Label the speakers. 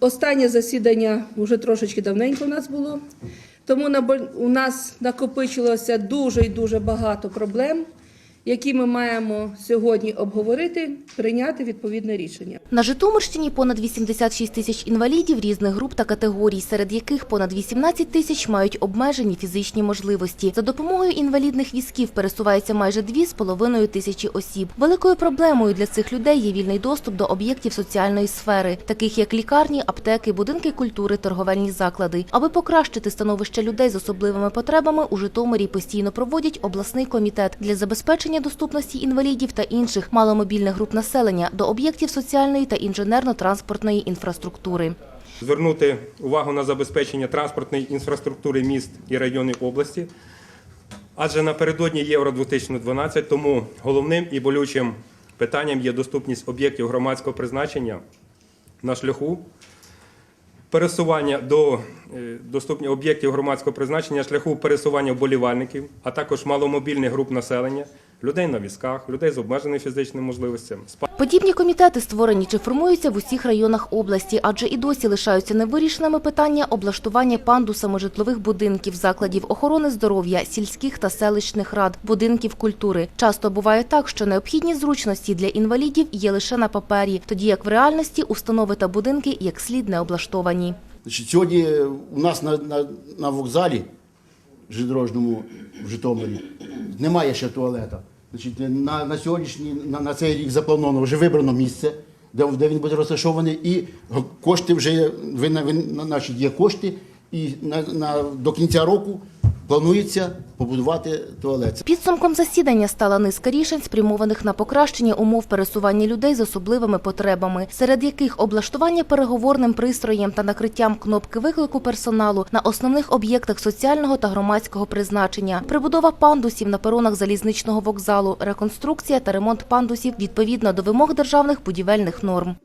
Speaker 1: Останнє засідання вже трошечки давненько у нас було, тому у нас накопичилося дуже і дуже багато проблем, які ми маємо сьогодні обговорити, прийняти відповідне рішення.
Speaker 2: На Житомирщині понад 86 тисяч інвалідів різних груп та категорій, серед яких понад 18 тисяч мають обмежені фізичні можливості. За допомогою інвалідних візків пересувається майже 2,5 тисячі осіб. Великою проблемою для цих людей є вільний доступ до об'єктів соціальної сфери, таких як лікарні, аптеки, будинки культури, торговельні заклади. Аби покращити становище людей з особливими потребами, у Житомирі постійно проводять обласний комітет для забезпечення доступності інвалідів та інших маломобільних груп населення до об'єктів соціальної та інженерно-транспортної інфраструктури.
Speaker 3: звернути увагу на забезпечення транспортної інфраструктури міст і районів області. Адже напередодні Євро 2012, тому головним і болючим питанням є доступність об'єктів громадського призначення на шляху пересування до е, доступні об'єктів громадського призначення шляху пересування вболівальників, а також маломобільних груп населення, людей на візках, людей з обмеженими фізичними можливостями,
Speaker 2: Подібні комітети створені чи формуються в усіх районах області, адже і досі лишаються невирішеними питання облаштування пандусами житлових будинків, закладів охорони здоров'я, сільських та селищних рад, будинків культури. Часто буває так, що необхідні зручності для інвалідів є лише на папері, тоді як в реальності установи та будинки як слід не облаштовані.
Speaker 4: Сьогодні у нас на, на, на вокзалі железнодорожному в Житомирі немає ще туалета. Значить, на, на сьогоднішній, на, на цей рік заплановано вже вибрано місце, де, де він буде розташований, і кошти вже є, ви, на наші є кошти, і на, на, до кінця року планується побудувати туалет.
Speaker 2: Підсумком засідання стала низка рішень, спрямованих на покращення умов пересування людей з особливими потребами, серед яких облаштування переговорним пристроєм та накриттям кнопки виклику персоналу на основних об'єктах соціального та громадського призначення, прибудова пандусів на перонах залізничного вокзалу, реконструкція та ремонт пандусів відповідно до вимог державних будівельних норм.